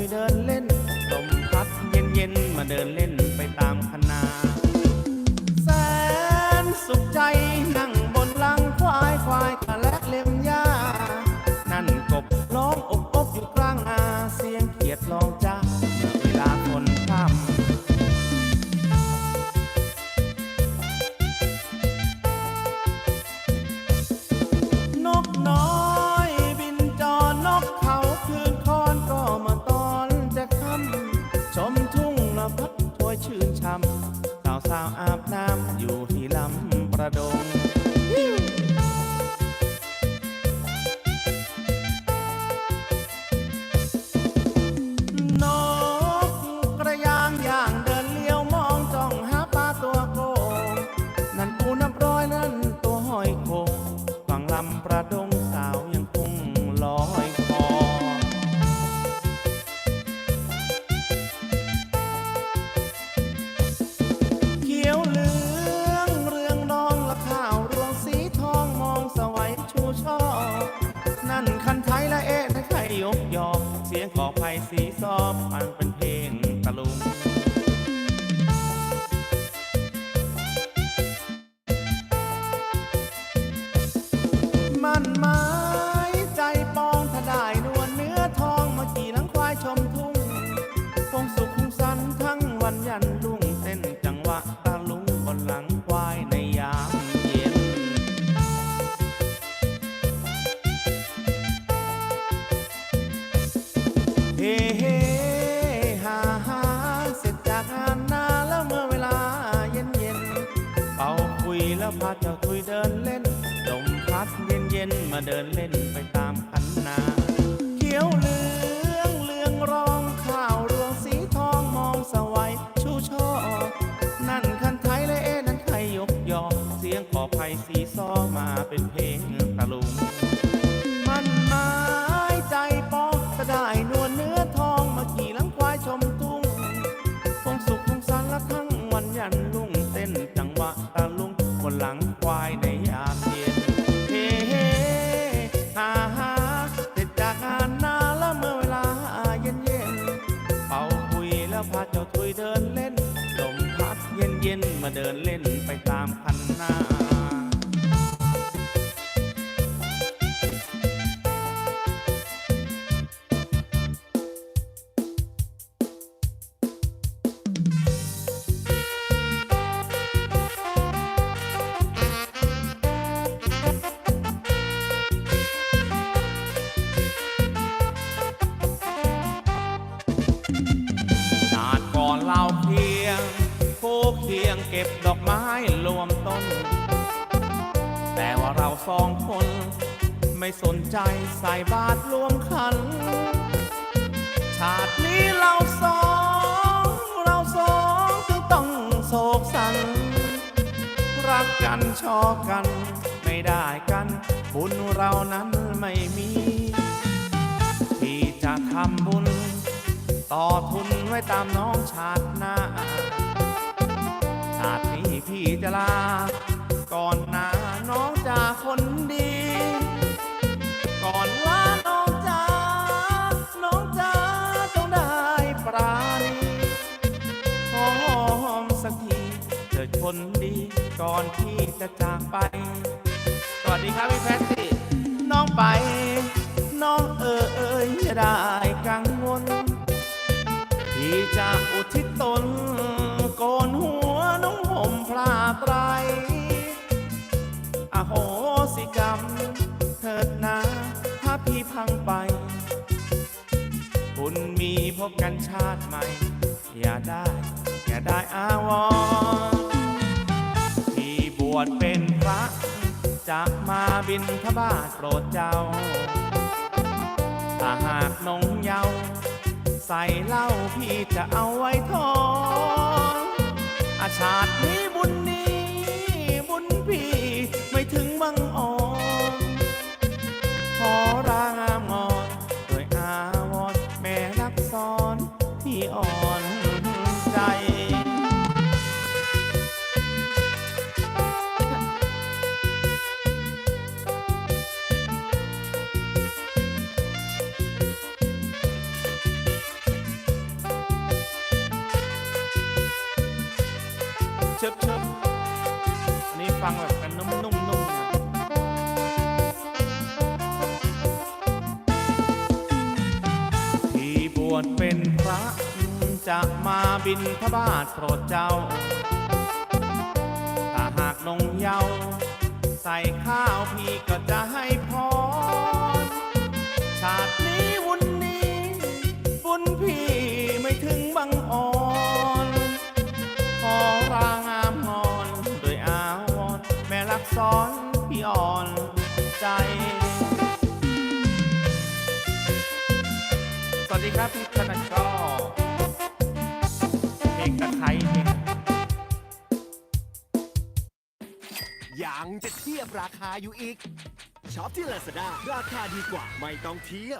ยเดินเล่น ยันลุ่งเต้นจังหวะตาลุงบนหลังควายในยามเย็น เฮ้เฮ้ฮ่าฮ่าเสร็จจากงานนาแล้วเมื่อเวลาเย็นเย็นเป่าคุยแล้วพาเจ้าทุยเดินเล่นลมพัดเย็นเย็นมาเดินเล่น ยงขอไผ่สีซ้อมาเป็นเพลงตะลุง มันหมายใจปอกจะได้นวลเนื้อทองมาขี่หลังควายชมทุ่งคงสุขคงสันละทั้งวันยันลุ่งเต้นจังหวะตะลุงบนหลังควายในยามเย็นเฮ้เฮ้ฮ่าฮ่าเสร็จจากงานนาแล้วเมื่อเวลาเย็นเย็นเป่าคุยแล้วพาเจ้าทุยเดินเล่นลมพัดเย็นเย็นมาเดินเล่นไปตาม สนใจใส่บาตรรวมขัน ชาตินี้เราสองเราสองจึงต้องโศกสัน รักกันชอบกัน ไม่ได้กัน บุญเรานั้นไม่มี ที่จะทำบุญ ต่อทุนไว้ตามน้องชาติหน้า ชาตินี้พี่จะลา ก่อนหน้าน้องจากคนดี อนลาน้องจาน้องจาต้องได้ปราณีหอมสักทีเถิดคนดีก่อนที่จะจากไป สวัสดีครับพี่แพทตี้น้องไป น้องเอ๋ยอย่าได้กังวลที่จะอุทิศตนโกนหัวน้องห่มพลาไตรอโหสิกรรมเถิดนะาพี่พังไปบุญมีพบกันชาติใหม่ อย่าได้อย่าได้อาวรที่บวชเป็นพระ จะมาบินทบาทโปรดเจ้า ถ้าหากนงเยา ใส่เหล้าพี่จะเอาไว้ทองอาชาตินี้บุญนี้ ขอราง จะมาบินพระบาทโปรดเจ้า ถ้าหากนงเยาใส่ข้าวพี่ก็จะให้พรชาตินี้วุ่นนี้บุญพี่ไม่ถึงบังอ่อนขอรางามงอนโดยอาวอนแม่รักซ้อนพี่อ่อนใจสวัสดีครับพี่ียบราคาอยู่อีกช็อปที่ลาซาด้าราคาดีกว่า ไม่ต้องเทียบ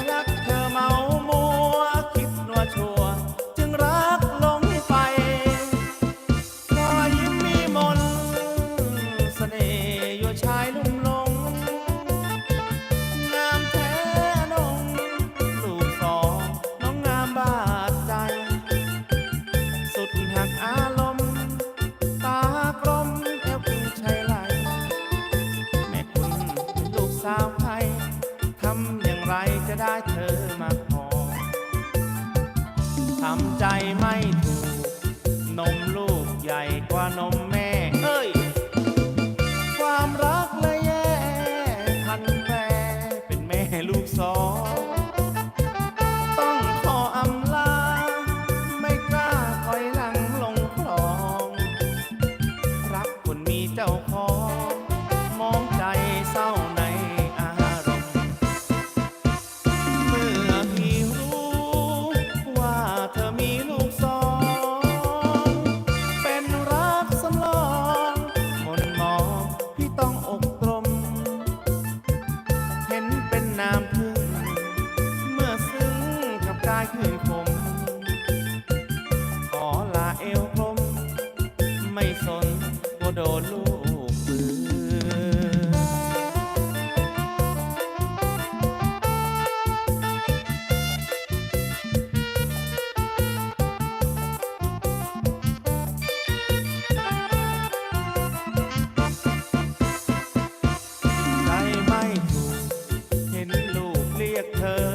come on. เธอ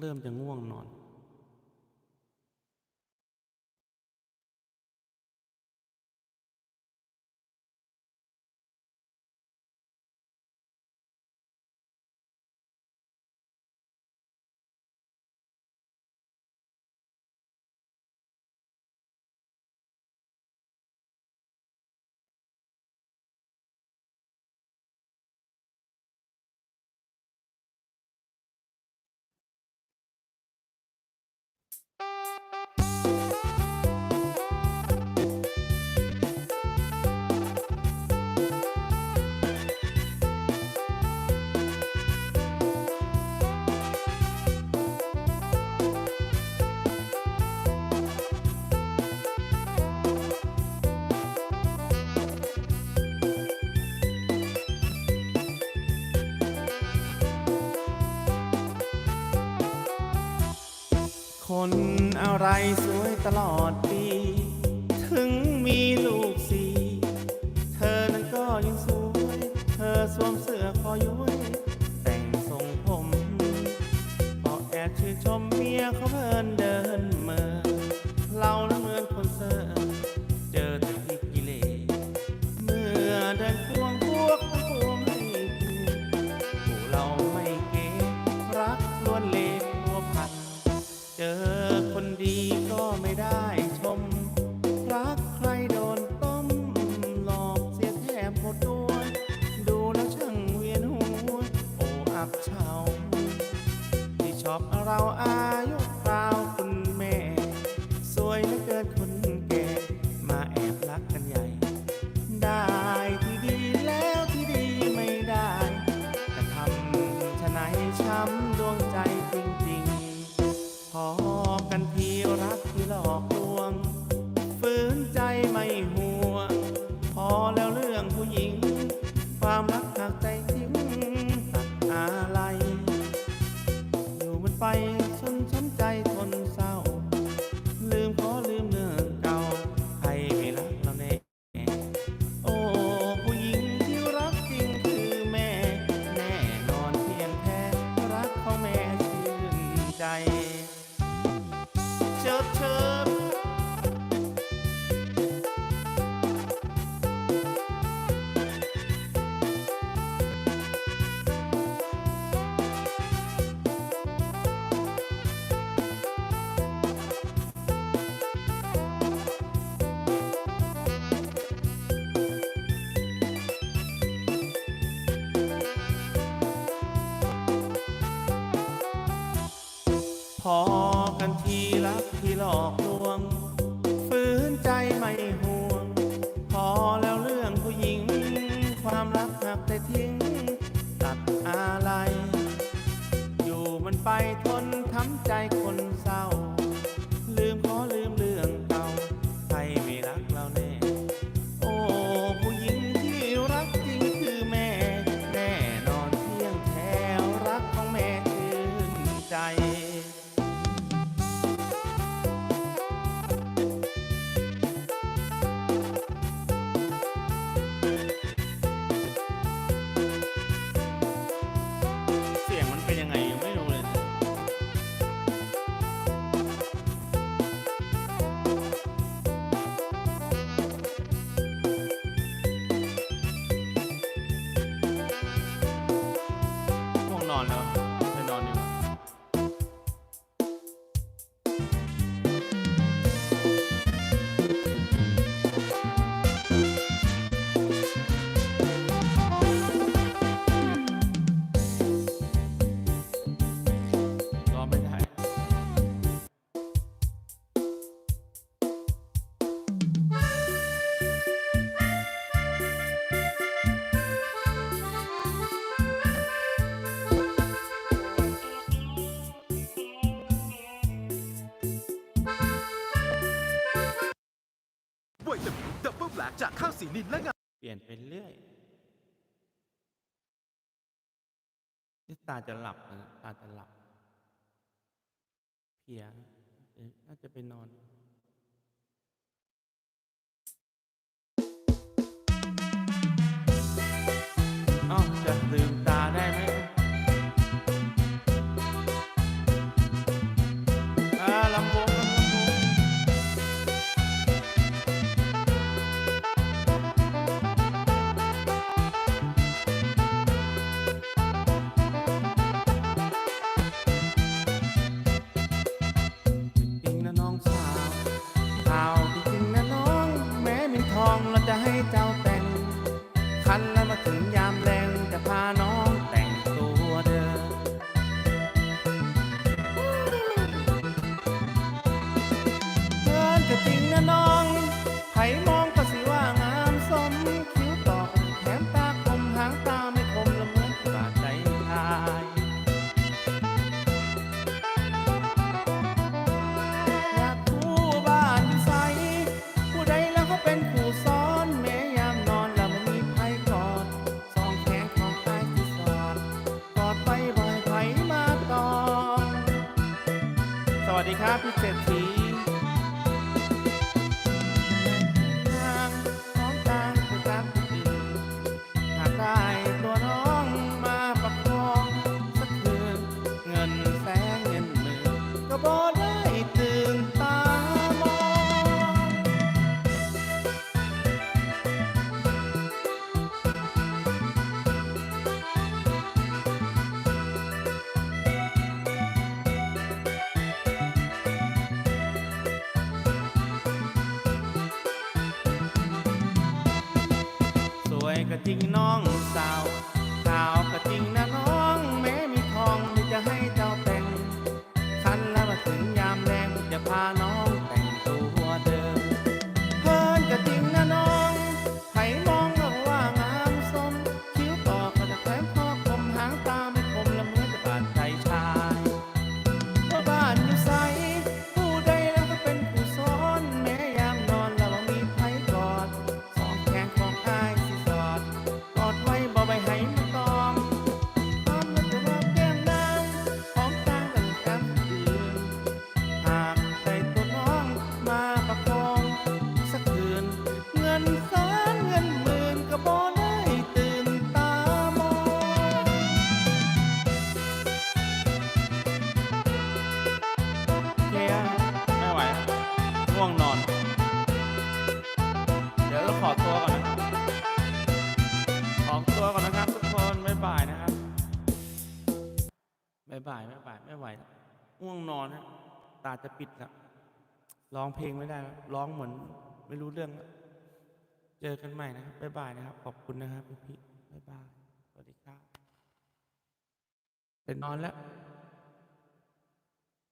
เริ่มจะง่วงนอน สวยตลอดปากเช่าที่ชอบเราอายุ ลกจากข้าวสีนินและงาเปลี่ยนไปเรื่อยนี่ตาจะหลับนะตาจะหลับเพียน่าจะไปนอนอ้าจะลืม ทิ้งน้อง ง่วงนอน เดี๋ยวเราขอตัวก่อนนะครับขอตัวก่อนนะครับ ทุกคนไม่ยบายนะครับบ๊ายบายไม่ยบายไม่ไหวแล้วง่วงนอนนะตาจะปิดแล้วร้องเพลงไม่ได้แล้วร้องเหมือนไม่รู้เรื่องเจอกันใหม่นะครับบ๊ายบายนะครับ ขอบคุณนะครับพี่พี่บายบายสวัสดีครับเป็นนอนแล้ว